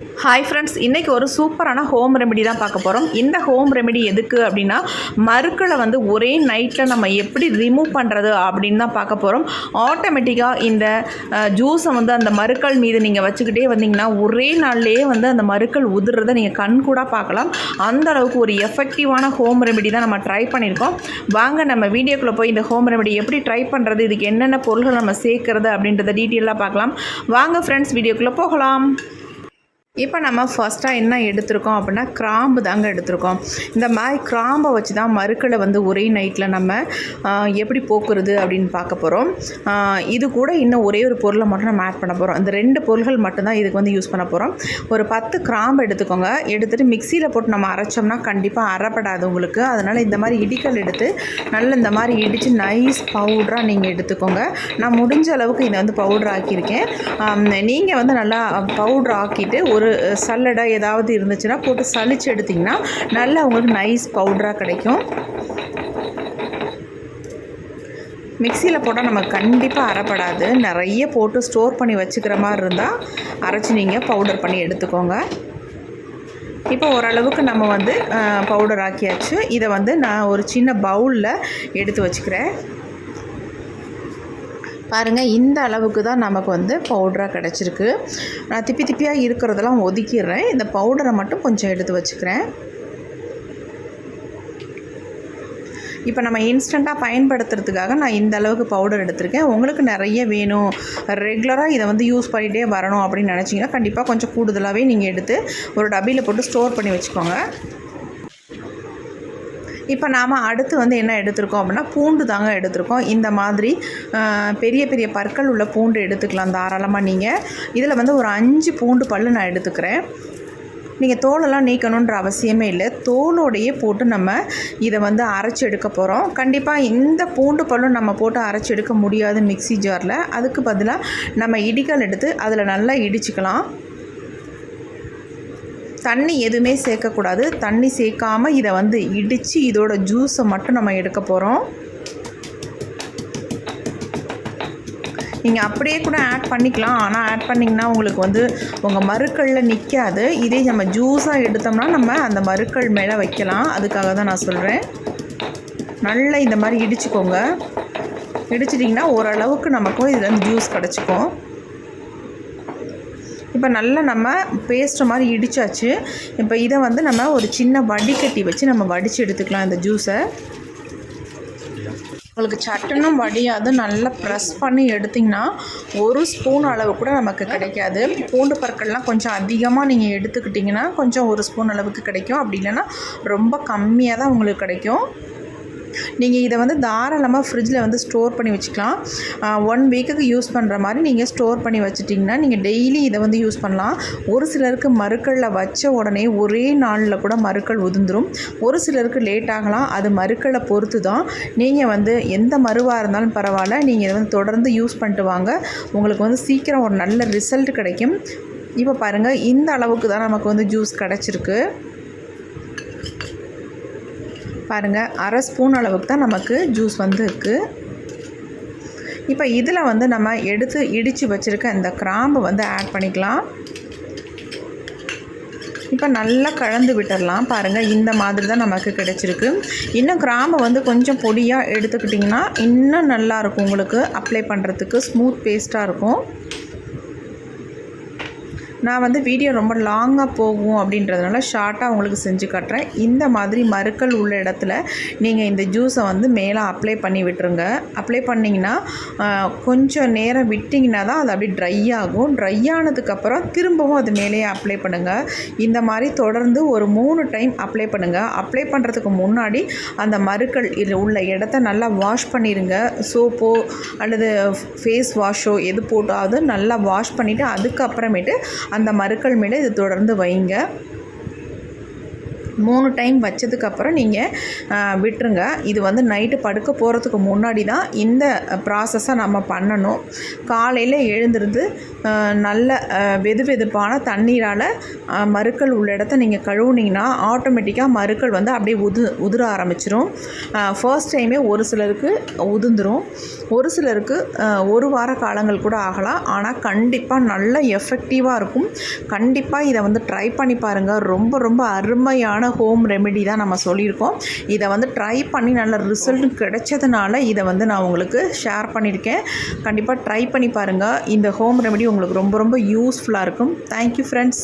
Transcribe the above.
Hi friends இன்றைக்கி ஒரு சூப்பரான ஹோம் ரெமெடி தான் பார்க்க போகிறோம் இந்த ஹோம் ரெமெடி எதுக்கு அப்படின்னா மருக்களை வந்து ஒரே நைட்டில் நம்ம எப்படி ரிமூவ் பண்ணுறது அப்படின்னு தான் பார்க்க போகிறோம் ஆட்டோமேட்டிக்காக இந்த ஜூஸை வந்து அந்த மருக்கள் மீது நீங்கள் வச்சுக்கிட்டே வந்தீங்கன்னா ஒரே நாள்லேயே வந்து அந்த மருக்கள் உதிர்றதை நீங்கள் கண் கூட பார்க்கலாம். அந்த அளவுக்கு ஒரு எஃபெக்டிவான ஹோம் ரெமெடி தான் நம்ம ட்ரை பண்ணியிருக்கோம். வாங்க நம்ம வீடியோக்குள்ளே போய் இந்த ஹோம் ரெமெடி எப்படி ட்ரை பண்ணுறது இதுக்கு என்னென்ன பொருள்கள் நம்ம சேர்க்குறது அப்படின்றத டீட்டெயிலாக பார்க்கலாம். வாங்க ஃப்ரெண்ட்ஸ் வீடியோக்குள்ளே போகலாம். இப்போ நம்ம ஃபஸ்ட்டாக என்ன எடுத்திருக்கோம் அப்படின்னா கிராம்பு தாங்க எடுத்திருக்கோம். இந்த மாதிரி கிராம்பை வச்சு தான் மறுக்களை வந்து ஒரே நைட்டில் நம்ம எப்படி போக்குறது அப்படின்னு பார்க்க போகிறோம் இது கூட இன்னும் ஒரே ஒரு பொருளை மட்டும் நம்ம ஆட் பண்ண போகிறோம் இந்த ரெண்டு பொருள்கள் மட்டும்தான் இதுக்கு வந்து யூஸ் பண்ண போகிறோம் ஒரு பத்து கிராம்பு எடுத்துக்கோங்க. எடுத்துகிட்டு மிக்சியில் போட்டு நம்ம அரைச்சோம்னா கண்டிப்பாக அரைப்படாது உங்களுக்கு. அதனால் இந்த மாதிரி இடிக்கல் எடுத்து நல்ல இந்த மாதிரி இடித்து நைஸ் பவுடராக நீங்கள் எடுத்துக்கோங்க. நான் முடிஞ்ச அளவுக்கு இதை வந்து பவுடர் ஆக்கியிருக்கேன். நீங்கள் வந்து நல்லா பவுடர் ஆக்கிட்டு ஒரு சல்லடை ஏதாவது இருந்துச்சுன்னா போட்டு சளிச்சு எடுத்திங்கன்னா நல்லா உங்களுக்கு நைஸ் பவுடராக கிடைக்கும். மிக்சியில் போட்டால் நமக்கு கண்டிப்பாக அரைப்படாது. நிறைய போட்டு ஸ்டோர் பண்ணி வச்சுக்கிற மாதிரி இருந்தால் அரைச்சி நீங்கள் பவுடர் பண்ணி எடுத்துக்கோங்க. இப்போ ஓரளவுக்கு நம்ம வந்து பவுடர் ஆக்கியாச்சு. இதை வந்து நான் ஒரு சின்ன பவுலில் எடுத்து வச்சுக்கிறேன். பாருங்கள் இந்த அளவுக்கு தான் நமக்கு வந்து பவுடராக கிடச்சிருக்கு. நான் திப்பி திப்பியாக இருக்கிறதெல்லாம் ஒதுக்கிடுறேன். இந்த பவுடரை மட்டும் கொஞ்சம் எடுத்து வச்சுக்கிறேன். இப்போ நம்ம இன்ஸ்டண்ட்டாக பயன்படுத்துறதுக்காக நான் இந்த அளவுக்கு பவுடர் எடுத்திருக்கேன். உங்களுக்கு நிறைய வேணும். ரெகுலராக இதை வந்து யூஸ் பண்ணிகிட்டே வரணும் அப்படின்னு நினச்சிங்கன்னா கண்டிப்பாக கொஞ்சம் கூடுதலாகவே நீங்கள் எடுத்து ஒரு டப்பியில் போட்டு ஸ்டோர் பண்ணி வச்சுக்கோங்க. இப்போ நாம் அடுத்து வந்து என்ன எடுத்திருக்கோம் அப்படின்னா பூண்டு தாங்க எடுத்திருக்கோம். இந்த மாதிரி பெரிய பெரிய பற்கள் உள்ள பூண்டு எடுத்துக்கலாம் தாராளமாக நீங்கள் இதில் வந்து ஒரு அஞ்சு பூண்டு பல்லு நான் எடுத்துக்கிறேன். நீங்கள் தோலெல்லாம் நீக்கணுன்ற அவசியமே இல்லை. தோலோடையே போட்டு நம்ம இதை வந்து அரைச்சி எடுக்க போகிறோம் கண்டிப்பாக இந்த பூண்டு பல்லும் நம்ம போட்டு அரைச்சி எடுக்க முடியாது மிக்ஸி ஜாரில். அதுக்கு பதிலாக நம்ம இடிகள் எடுத்து அதில் நல்லா இடிச்சுக்கலாம். தண்ணி எதுவுமே சேர்க்கக்கூடாது. தண்ணி சேர்க்காம இதை வந்து இடித்து இதோட ஜூஸை மட்டும் நம்ம எடுக்க போகிறோம் நீங்கள் அப்படியே கூட ஆட் பண்ணிக்கலாம். ஆனால் ஆட் பண்ணிங்கன்னா உங்களுக்கு வந்து உங்கள் மறுக்களில் நிற்காது இதே நம்ம ஜூஸாக எடுத்தோம்னா நம்ம அந்த மருக்கள் மேலே வைக்கலாம். அதுக்காக தான் நான் சொல்கிறேன் நல்லா இந்த மாதிரி இடிச்சுக்கோங்க. இடிச்சிட்டிங்கன்னா ஓரளவுக்கு நமக்கும் இதில் வந்து ஜூஸ் கிடச்சிக்கும். இப்போ நல்லா நம்ம பேஸ்ட் மாதிரி இடிச்சாச்சு. இப்போ இதை வந்து நம்ம ஒரு சின்ன வடிகட்டி வச்சு நம்ம வடித்து எடுத்துக்கலாம் இந்த ஜூஸை உங்களுக்கு சட்டனும் வடியாது நல்லா ப்ரெஸ் பண்ணி எடுத்திங்கன்னா ஒரு ஸ்பூன் அளவு கூட நமக்கு கிடைக்காது. பூண்டு பற்கள்லாம் கொஞ்சம் அதிகமாக நீங்கள் எடுத்துக்கிட்டிங்கன்னா கொஞ்சம் ஒரு ஸ்பூன் அளவுக்கு கிடைக்கும். அப்படி இல்லைன்னா ரொம்ப கம்மியாக தான் உங்களுக்கு கிடைக்கும். நீங்கள் இதை வந்து தாராளமாக ஃப்ரிட்ஜில் வந்து ஸ்டோர் பண்ணி வச்சுக்கலாம். ஒன் வீக்குக்கு யூஸ் பண்ணுற மாதிரி நீங்கள் ஸ்டோர் பண்ணி வச்சுட்டிங்கன்னா நீங்கள் டெய்லி இதை வந்து யூஸ் பண்ணலாம். ஒரு சிலருக்கு மறுக்களில் வச்ச உடனே ஒரே நாளில் கூட மறுக்கள் உதிர்ந்துடும் ஒரு சிலருக்கு லேட் ஆகலாம். அது மறுக்களை பொறுத்து தான் நீங்கள் வந்து எந்த மருவாக இருந்தாலும் பரவாயில்ல. நீங்கள் இதை வந்து தொடர்ந்து யூஸ் பண்ணிட்டு வாங்க. உங்களுக்கு வந்து சீக்கிரம் ஒரு நல்ல ரிசல்ட் கிடைக்கும். இப்போ பாருங்கள் இந்த அளவுக்கு தான் நமக்கு வந்து ஜூஸ் கிடச்சிருக்கு. பாருங்கள் அரை ஸ்பூன் அளவுக்கு தான் நமக்கு ஜூஸ் வந்து இருக்குது இப்போ இதில் வந்து நம்ம எடுத்து இடித்து வச்சுருக்க இந்த கிராம்பு வந்து ஆட் பண்ணிக்கலாம். இப்போ நல்லா கலந்து விட்டுடலாம் பாருங்கள் இந்த மாதிரி தான் நமக்கு கிடச்சிருக்கு. இன்னும் கிராம்பை வந்து கொஞ்சம் பொடியாக எடுத்துக்கிட்டிங்கன்னா இன்னும் நல்லாயிருக்கும் உங்களுக்கு. அப்ளை பண்ணுறதுக்கு ஸ்மூத் பேஸ்ட்டாக இருக்கும். நான் வந்து வீடியோ ரொம்ப லாங்காக போகும் அப்படின்றதுனால ஷார்ட்டாக உங்களுக்கு செஞ்சு காட்டுறேன். இந்த மாதிரி மறுக்கள் உள்ள இடத்துல நீங்கள் இந்த ஜூஸை வந்து மேலே அப்ளை பண்ணி விட்டுருங்க. அப்ளை பண்ணிங்கன்னா கொஞ்சம் நேரம் விட்டிங்கன்னா தான் அது அப்படியே ட்ரை ஆகும். ட்ரை ஆனதுக்கப்புறம் திரும்பவும் அது மேலேயே அப்ளை பண்ணுங்கள் இந்த மாதிரி தொடர்ந்து ஒரு மூணு டைம் அப்ளை பண்ணுங்கள் அப்ளை பண்ணுறதுக்கு முன்னாடி அந்த மறுக்கல் உள்ள இடத்த நல்லா வாஷ் பண்ணிடுங்க சோப்போ அல்லது ஃபேஸ் வாஷோ எது போட்டாவது நல்லா வாஷ் பண்ணிவிட்டு அதுக்கப்புறமேட்டு அந்த மருக்கள் மேலே இது தொடர்ந்து வைங்க. மூணு டைம் வச்சதுக்கப்புறம் நீங்கள் விட்டுருங்க. இது வந்து நைட்டு படுக்க போகிறதுக்கு முன்னாடி தான் இந்த ப்ராசஸை நம்ம பண்ணணும். காலையில் எழுந்திருந்து நல்ல வெது வெதுப்பான தண்ணீரால் மறுக்கள் உள்ள இடத்த நீங்கள் கழுவுனீங்கன்னா ஆட்டோமேட்டிக்காக மறுக்கள் வந்து அப்படியே உது உதிர ஆரம்பிச்சிரும். ஃபர்ஸ்ட் டைமே ஒரு சிலருக்கு உதிர்ந்துரும். ஒரு சிலருக்கு ஒரு வார காலங்கள் கூட ஆகலாம். ஆனால் கண்டிப்பாக நல்ல எஃபெக்டிவாக இருக்கும். கண்டிப்பாக இதை வந்து ட்ரை பண்ணி பாருங்கள் ரொம்ப ரொம்ப அருமையான ஹோம் ரெமெடி தான் நம்ம சொல்லியிருக்கோம். இதை வந்து ட்ரை பண்ணி நல்ல ரிசல்ட் கிடைச்சதுனால இதை வந்து நான் உங்களுக்கு ஷேர் பண்ணியிருக்கேன். கண்டிப்பாக ட்ரை பண்ணி பாருங்கள் இந்த ஹோம் ரெமெடி உங்களுக்கு ரொம்ப ரொம்ப யூஸ்ஃபுல்லாக இருக்கும். Thank you friends